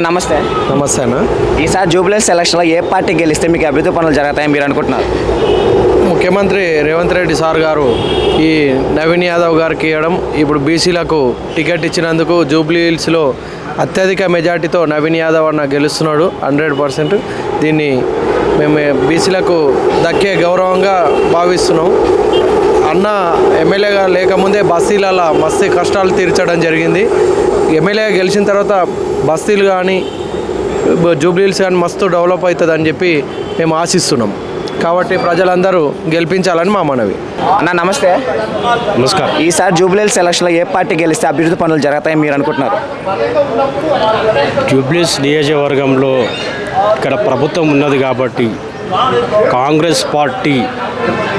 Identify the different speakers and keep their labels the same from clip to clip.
Speaker 1: నమస్తే.
Speaker 2: నమస్తే అన్న.
Speaker 1: ఈసారి జూబ్లెస్ సెలక్షన్లో ఏ పార్టీ గెలిస్తే మీకు అభివృద్ధి పనులు జరుగుతాయని మీరు అనుకుంటున్నారు?
Speaker 2: ముఖ్యమంత్రి రేవంత్ రెడ్డి సార్ గారు ఈ నవీన్ యాదవ్ గారికి ఇవ్వడం ఇప్పుడు బీసీలకు టికెట్ ఇచ్చినందుకు జూబ్లీ హిల్స్లో అత్యధిక మెజార్టీతో నవీన్ యాదవ్ అన్న గెలుస్తున్నాడు హండ్రెడ్ పర్సెంట్. దీన్ని మేము బీసీలకు దక్కే గౌరవంగా భావిస్తున్నాం. అన్న ఎమ్మెల్యేగా లేకముందే బస్తీలలో మస్తు కష్టాలు తీర్చడం జరిగింది. ఎమ్మెల్యే గెలిచిన తర్వాత బస్తీలు కానీ జూబ్లీ హిల్స్ కానీ మస్తు డెవలప్ అవుతుంది అని చెప్పి మేము ఆశిస్తున్నాం. కాబట్టి ప్రజలందరూ గెలిపించాలని మా మనవి.
Speaker 1: అన్న నమస్తే.
Speaker 3: నమస్కారం.
Speaker 1: ఈసారి జూబ్లెస్ సెలక్షన్లో ఏ పార్టీ గెలిస్తే అభివృద్ధి పనులు జరుగుతాయని మీరు అనుకుంటున్నారు?
Speaker 3: జూబ్లీస్ నియోజకవర్గంలో ఇక్కడ ప్రభుత్వం ఉన్నది కాబట్టి కాంగ్రెస్ పార్టీ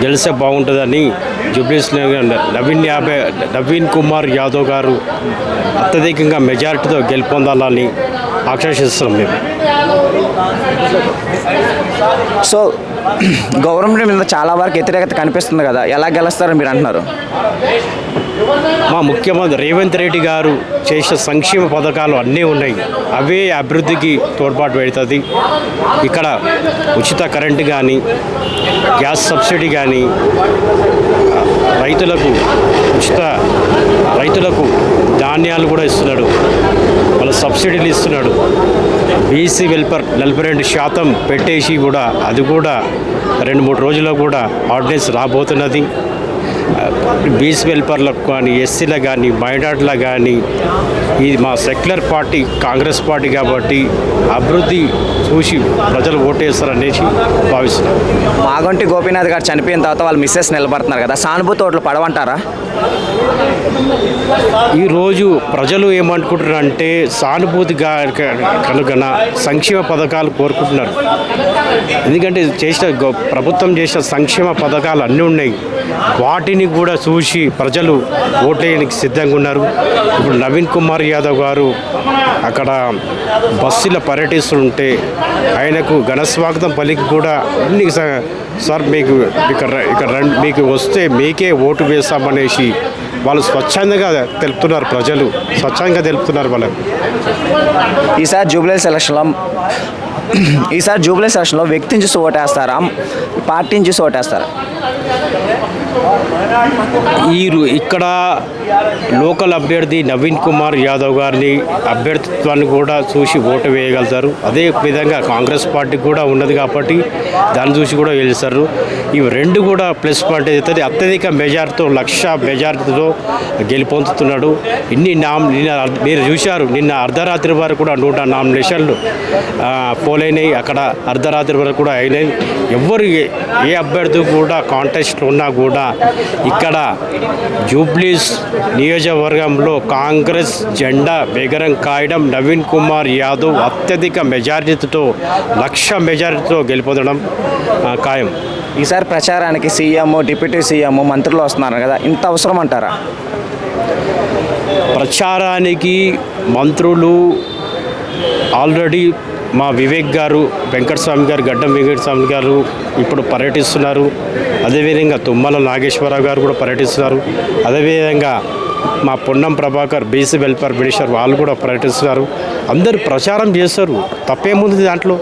Speaker 3: గెలిస్తే బాగుంటుందని జూబ్లీస్ నవీన్ యాభై నవీన్ కుమార్ యాదవ్ గారు అత్యధికంగా మెజారిటీతో గెలుపొందాలని ఆకాంక్షిస్తున్నాం మేము.
Speaker 1: సో గవర్నమెంట్ మీద చాలా వరకు వ్యతిరేకత కనిపిస్తుంది కదా ఎలా గెలుస్తారని మీరు అంటున్నారు?
Speaker 3: మా ముఖ్యమంత్రి రేవంత్ రెడ్డి గారు చేసిన సంక్షేమ పథకాలు అన్నీ ఉన్నాయి. అవే అభివృద్ధికి తోడ్పాటు పెడుతుంది. ఇక్కడ ఉచిత కరెంటు కానీ గ్యాస్ సబ్సిడీ కానీ రైతులకు ఉచిత రైతులకు ధాన్యాలు కూడా ఇస్తున్నాడు. వాళ్ళ సబ్సిడీలు ఇస్తున్నాడు. బీసీ వెల్ఫర్ నలభై రెండు శాతం పెట్టేసి కూడా అది కూడా రెండు మూడు రోజుల్లో కూడా ఆర్డినెన్స్ రాబోతున్నది. బీసీ వెల్ఫేర్లకు కానీ ఎస్సీలకు కానీ మైనార్టీలకు కానీ ఇది మా సెక్యులర్ పార్టీ కాంగ్రెస్ పార్టీ కాబట్టి అభివృద్ధి చూసి ప్రజలు ఓటేస్తారనేసి భావిస్తున్నాం.
Speaker 1: మాగంటి గోపీనాథ్ గారు చనిపోయిన తర్వాత వాళ్ళు మిస్సెస్ నిలబడుతున్నారు కదా సానుభూతి ఓట్లు పడవంటారా?
Speaker 3: ఈరోజు ప్రజలు ఏమనుకుంటున్నారంటే సానుభూతిగా కనుగొన సంక్షేమ పథకాలు కోరుకుంటున్నారు. ఎందుకంటే చేసిన ప్రభుత్వం చేసిన సంక్షేమ పథకాలు అన్నీ ఉన్నాయి. వాటిని కూడా చూసి ప్రజలు ఓటేయడానికి సిద్ధంగా ఉన్నారు. ఇప్పుడు నవీన్ కుమార్ యాదవ్ గారు అక్కడ బస్సులో పర్యటిస్తుంటే ఆయనకు ఘన స్వాగతం పలికి కూడా అన్ని సార్ మీకు ఇక్కడ ఇక్కడ మీకు వస్తే మీకే ఓటు వేస్తామనేసి వాళ్ళు స్వచ్ఛందంగా తెలుపుతున్నారు ప్రజలు. స్వచ్ఛందంగా తెలుపుతున్నారు వాళ్ళకు.
Speaker 1: ఈసారి జూబ్లీ సెలక్షన్లో ఈసారి జూబ్లీ సెలక్షన్లో వ్యక్తిని చూసి ఓటేస్తారా? పార్టీని చూసి ఓటేస్తారా?
Speaker 3: ఈ రు- ఇక్కడ లోకల్ అభ్యర్థి నవీన్ కుమార్ యాదవ్ గారిని అభ్యర్థిత్వాన్ని కూడా చూసి ఓటు వేయగలుగుతారు. అదే విధంగా కాంగ్రెస్ పార్టీ కూడా ఉన్నది కాబట్టి దాన్ని చూసి కూడా వేస్తారు ఇవి రెండు కూడా ప్లస్ పాయింట్ అవుతుంది అత్యధిక మెజార్టీతో లక్ష మెజార్టీతో గెలుపొందుతున్నాడు. ఇన్ని నామ్ నిన్న మీరు చూశారు నిన్న అర్ధరాత్రి వరకు కూడా నూట నామినేషన్లు పోలైనవి పోలైనాయి అక్కడ అర్ధరాత్రి వరకు కూడా అయినాయి. ఎవరు ఏ- ఏ అభ్యర్థి కూడా కాంటెస్ట్లో ఉన్నా కూడా ఇక్కడ జూబ్లీస్ నియోజకవర్గంలో కాంగ్రెస్ జెండా బెగరం కాయడం నవీన్ కుమార్ యాదవ్ అత్యధిక మెజారిటీతో లక్ష మెజారిటీతో గెలుపొందడం ఖాయం.
Speaker 1: ఈసారి ప్రచారానికి సీఎం డిప్యూటీ సీఎం మంత్రులు వస్తున్నారు కదా ఇంత అవసరం అంటారా?
Speaker 3: ప్రచారానికి మంత్రులు ఆల్రెడీ మా వివేక్ గారు వెంకటస్వామి గారు గడ్డం వెంకటస్వామి గారు ఇప్పుడు పర్యటిస్తున్నారు. అదేవిధంగా తుమ్మల నాగేశ్వరరావు గారు కూడా పర్యటిస్తున్నారు. అదేవిధంగా మా Ponnam Prabhakar BC welfare minister వాళ్ళు కూడా పర్యటిస్తున్నారు. అందరూ ప్రచారం చేస్తారు. తప్పేముంది దాంట్లో?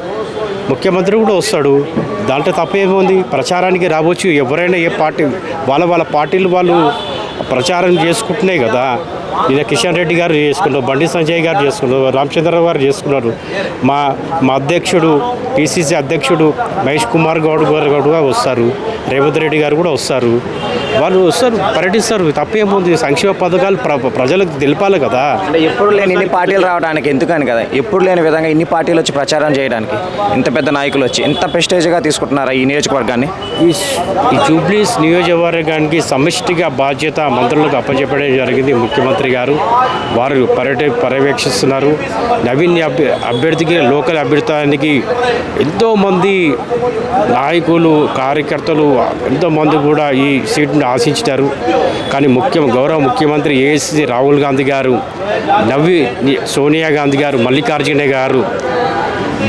Speaker 3: ముఖ్యమంత్రి కూడా వస్తాడు. దాంట్లో తప్పేముంది? ప్రచారానికి రావచ్చు. ఎవరైనా ఏ పార్టీ వాళ్ళ వాళ్ళ పార్టీలు వాళ్ళు ప్రచారం చేసుకుంటున్నాయి కదా. ఇదే కిషన్ రెడ్డి గారు చేసుకున్నారు బండి సంజయ్ గారు చేసుకున్నారు రామచంద్రరావు గారు చేసుకున్నారు. మా మా అధ్యక్షుడు పిసిసి అధ్యక్షుడు మహేష్ కుమార్ గౌడ్ గారు కూడా వస్తారు రేవంత్ రెడ్డి గారు కూడా వస్తారు. వాళ్ళు వస్తారు పర్యటిస్తారు. తప్పేముంది సంక్షేమ పథకాలు ప్ర ప్రజలకు తెలిపాలి కదా.
Speaker 1: అంటే ఎప్పుడు లేని ఇన్ని పార్టీలు రావడానికి ఎందుకని కదా? ఎప్పుడు లేని విధంగా ఇన్ని పార్టీలు వచ్చి ప్రచారం చేయడానికి? ఇంత పెద్ద నాయకులు వచ్చి ఇంత ప్రెస్టేజ్గా తీసుకుంటున్నారా ఈ నియోజకవర్గాన్ని?
Speaker 3: ఈ ఈ జూబ్లీస్ నియోజకవర్గానికి సమిష్టిగా బాధ్యత మంత్రులకు అప్పచెప్పడం జరిగింది ముఖ్యమంత్రి గారు. వారు పర్యట పర్యవేక్షిస్తున్నారు. నవీన్ అభ్య- అభ్యర్థికి లోకల్ అభ్యర్థానికి ఎంతోమంది నాయకులు కార్యకర్తలు ఎంతోమంది కూడా ఈ సీట్ని ఆశించారు కానీ ముఖ్యం గౌరవ ముఖ్యమంత్రి ఏఎస్సీ రాహుల్ గాంధీ గారు నవ్వి సోనియా గాంధీ గారు మల్లికార్జున గారు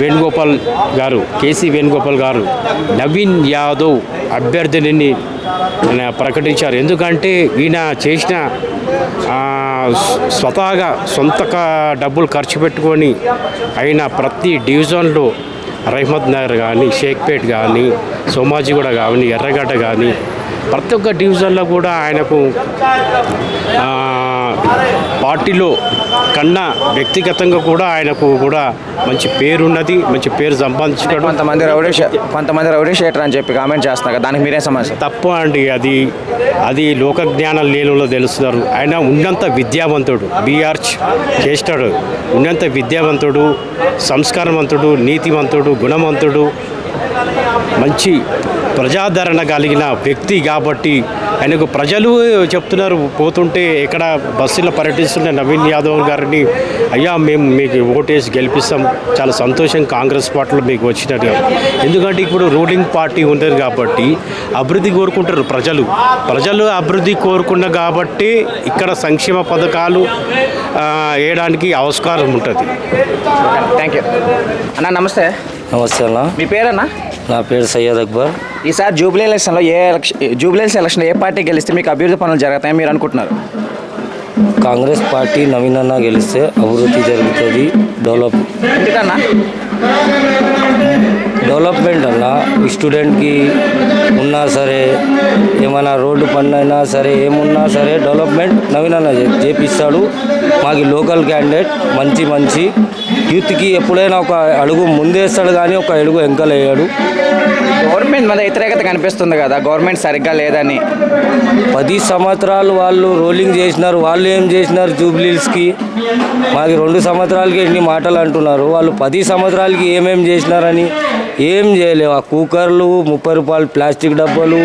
Speaker 3: వేణుగోపాల్ గారు కేసీ వేణుగోపాల్ గారు నవీన్ యాదవ్ అభ్యర్థిని ఆయన ప్రకటించారు. ఎందుకంటే ఈయన చేసిన స్వతహాగా సొంత డబ్బులు ఖర్చు పెట్టుకొని ఆయన ప్రతి డివిజన్లో రహమత్ నగర్ కానీ షేక్పేట్ కానీ సోమాజిగూడ కానీ ఎర్రగడ్డ కానీ ప్రతి ఒక్క డివిజన్లో కూడా ఆయనకు పార్టీలో కన్నా వ్యక్తిగతంగా కూడా ఆయనకు కూడా మంచి పేరున్నది మంచి పేరు సంపాదించుకోవడం
Speaker 1: కొంతమంది రౌడీ కొంతమంది రౌడీ షేటర్ అని చెప్పి కామెంట్ చేస్తున్నారు కదా దానికి మీరే సమస్య?
Speaker 3: తప్పు అండి అది అది లోక జ్ఞానం లేనులో తెలుస్తున్నారు. ఆయన ఉన్నంత విద్యావంతుడు బీఆర్చ్ చేస్తాడు ఉన్నంత విద్యావంతుడు సంస్కారవంతుడు నీతివంతుడు గుణవంతుడు మంచి ప్రజాదరణ కలిగిన వ్యక్తి కాబట్టి ఆయనకు ప్రజలు చెప్తున్నారు పోతుంటే ఎక్కడ బస్సులో పర్యటిస్తున్న నవీన్ యాదవ్ గారిని అయ్యా మేము మీకు ఓటేసి గెలిపిస్తాం. చాలా సంతోషం కాంగ్రెస్ పార్టీలో మీకు వచ్చినట్టుగా. ఎందుకంటే ఇప్పుడు రూలింగ్ పార్టీ ఉంటుంది కాబట్టి అభివృద్ధి కోరుకుంటారు ప్రజలు. ప్రజలు అభివృద్ధి కోరుకున్న కాబట్టి ఇక్కడ సంక్షేమ పథకాలు ఆ, వేయడానికి ఆస్కారం ఉంటుంది.
Speaker 1: థ్యాంక్ యూ అన్న నమస్తే.
Speaker 4: నమస్తే అన్న.
Speaker 1: మీ పేరన్నా?
Speaker 4: నా పేరు సయ్యద్ అక్బర్.
Speaker 1: ఈసారి జూబ్లీ ఎలక్షన్లో ఏ ఎలక్షన్ జూబ్లీ ఎలక్షన్లో ఏ పార్టీ గెలిస్తే మీకు అభివృద్ధి పనులు జరుగుతాయని మీరు అనుకుంటున్నారు?
Speaker 4: కాంగ్రెస్ పార్టీ నవీన్ అన్న గెలిస్తే అభివృద్ధి జరుగుతుంది డెవలప్
Speaker 1: ఎందుకన్నా?
Speaker 4: డెవలప్మెంట్ అన్న ఈ స్టూడెంట్కి ఉన్నా సరే ఏమైనా రోడ్డు పని అయినా సరే ఏమున్నా సరే డెవలప్మెంట్ నవీన్ చేపిస్తాడు. మాకు లోకల్ క్యాండిడేట్ మంచి మంచి. యూత్కి ఎప్పుడైనా ఒక అడుగు ముందేస్తాడు కానీ ఒక అడుగు వెంకలేయాడు
Speaker 1: గవర్నమెంట్ మీద వ్యతిరేకత కనిపిస్తుంది కదా గవర్నమెంట్ సరిగ్గా లేదని.
Speaker 4: పది సంవత్సరాలు వాళ్ళు రోలింగ్ చేసినారు వాళ్ళు ఏం చేసినారు జూబ్లీస్కి? మాకు రెండు సంవత్సరాలకి ఎన్ని మాటలు అంటున్నారు. వాళ్ళు పది సంవత్సరాలకి ఏమేం చేసినారని ఏం చేయలేవు. ఆ కుక్కర్లు ముప్పై రూపాయలు ప్లాస్టిక్ డబ్బాలు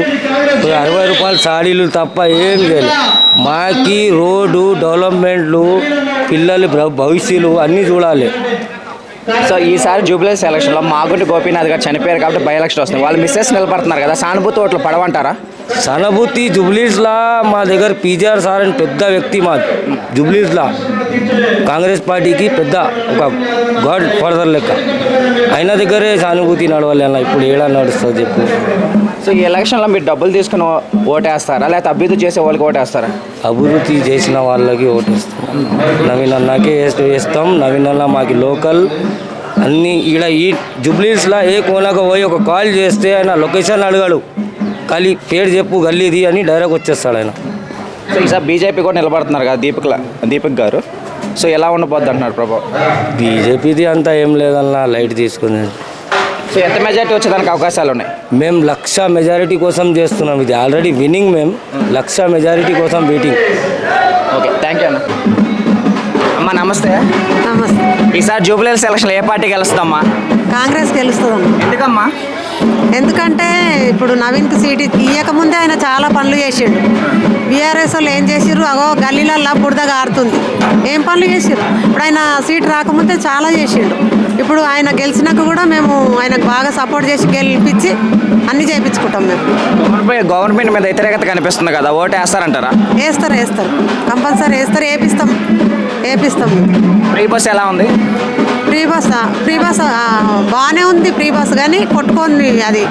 Speaker 4: అరవై రూపాయలు సాడీలు తప్ప ఏం చేయలేవు. మాకి రోడ్డు డెవలప్మెంట్లు పిల్లలు భవిష్యత్తులు భవిష్యలు అన్నీ చూడాలి.
Speaker 1: సో ఈసారి జూబ్లీ ఎలక్షన్లో మాగుంటి గోపీనాథ్ గారు చనిపోయారు కాబట్టి బై ఎలక్షన్ వస్తుంది వాళ్ళు మిస్సెస్ నిలబడుతున్నారు కదా సానుభూతి ఓట్లు పడవంటారా?
Speaker 4: సానుభూతి జూబ్లీస్లా మా దగ్గర పీజీఆర్ సార్ అని పెద్ద వ్యక్తి మా జూబ్లీస్లా. కాంగ్రెస్ పార్టీకి పెద్ద ఒక గాడ్ ఫాదర్ లెక్క. ఆయన దగ్గరే సానుభూతి నడవాలి అన్న ఇప్పుడు ఏడా నడుస్తుంది చెప్పు.
Speaker 1: సో ఈ ఎలక్షన్లో మీరు డబ్బులు తీసుకుని ఓటేస్తారా? లేకపోతే అభివృద్ధి చేసే వాళ్ళకి ఓటేస్తారా?
Speaker 4: అభివృద్ధి చేసిన వాళ్ళకి ఓటేస్తాం. నవీన్ అన్నకే వేస్- వేస్తాం. నవీన్ అన్న మాకి లోకల్. అన్నీ ఈడ ఈ జుబ్లీస్లా ఏ కోనకు పోయి ఒక కాల్ చేస్తే ఆయన లొకేషన్ అడగాడు. ఖాళీ పేరు చెప్పు గల్లీది అని డైరెక్ట్ వచ్చేస్తాడు ఆయన.
Speaker 1: సో ఈసారి బీజేపీ కూడా నిలబడుతున్నారు కదా దీపక్ దీపక్ గారు. సో ఎలా ఉండబోద్ది అంటున్నారు ప్రభావ్
Speaker 4: బీజేపీది అంతా ఏం లేదన్న లైట్ తీసుకుంది.
Speaker 1: సో ఎంత మెజార్టీ వచ్చేదానికి అవకాశాలు ఉన్నాయి?
Speaker 4: మేము లక్ష మెజారిటీ కోసం చేస్తున్నాం. ఇది ఆల్రెడీ విన్నింగ్ మేము లక్ష మెజారిటీ కోసం వెయిటింగ్
Speaker 1: ఓకే థ్యాంక్ యూ అన్న. అమ్మా నమస్తే.
Speaker 5: నమస్తే.
Speaker 1: ఈసారి జూబ్లీ ఎలక్షన్లో ఏ పార్టీ గెలుస్తుందమ్మా?
Speaker 5: కాంగ్రెస్ గెలుస్తుందన్న
Speaker 1: ఎందుకమ్మా?
Speaker 5: ఎందుకంటే ఇప్పుడు నవీన్కి సీట్ ఇయ్యకముందే ఆయన చాలా పనులు చేసిండు. బీఆర్ఎస్ వాళ్ళు ఏం చేసిర్రు? అగో గల్లీలల్లా బురదగా ఆరుతుంది ఏం పనులు చేసిర్రు? ఇప్పుడు ఆయన సీట్ రాకముందే చాలా చేసిండు. ఇప్పుడు ఆయన గెలిచినాక కూడా మేము ఆయనకు బాగా సపోర్ట్ చేసి గెలిపించి అన్నీ చేయించుకుంటాం మేము.
Speaker 1: గవర్నమెంట్ గవర్నమెంట్ మీద వ్యతిరేకత కనిపిస్తుంది కదా ఓటు వేస్తారంటారా?
Speaker 5: వేస్తారు వేస్తారు. కంపల్సరీ వేస్తారు వేపిస్తాం. వేపిస్తాం.
Speaker 1: ఫ్రీ బస్ ఎలా ఉంది?
Speaker 5: ఫ్రీ బస్ ఫ్రీ బస్ బాగానే ఉంది ఫ్రీ బస్ కానీ కొట్టుకొని అది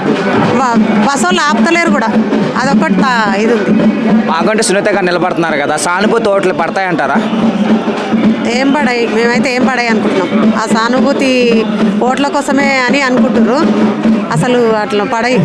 Speaker 5: బస్ వాళ్ళు ఆపుతలేరు కూడా. అదొకటి ఇది ఉంది.
Speaker 1: మాకంటే సునీత గారు నిలబడుతున్నారు కదా సానుభూతి ఓట్లు పడతాయంటారా?
Speaker 5: ఏం పడాయి? మేమైతే ఏం పడాయి అనుకుంటున్నాం. ఆ సానుభూతి ఓట్ల కోసమే అని అనుకుంటుర్రు. అసలు అట్లా పడాయి.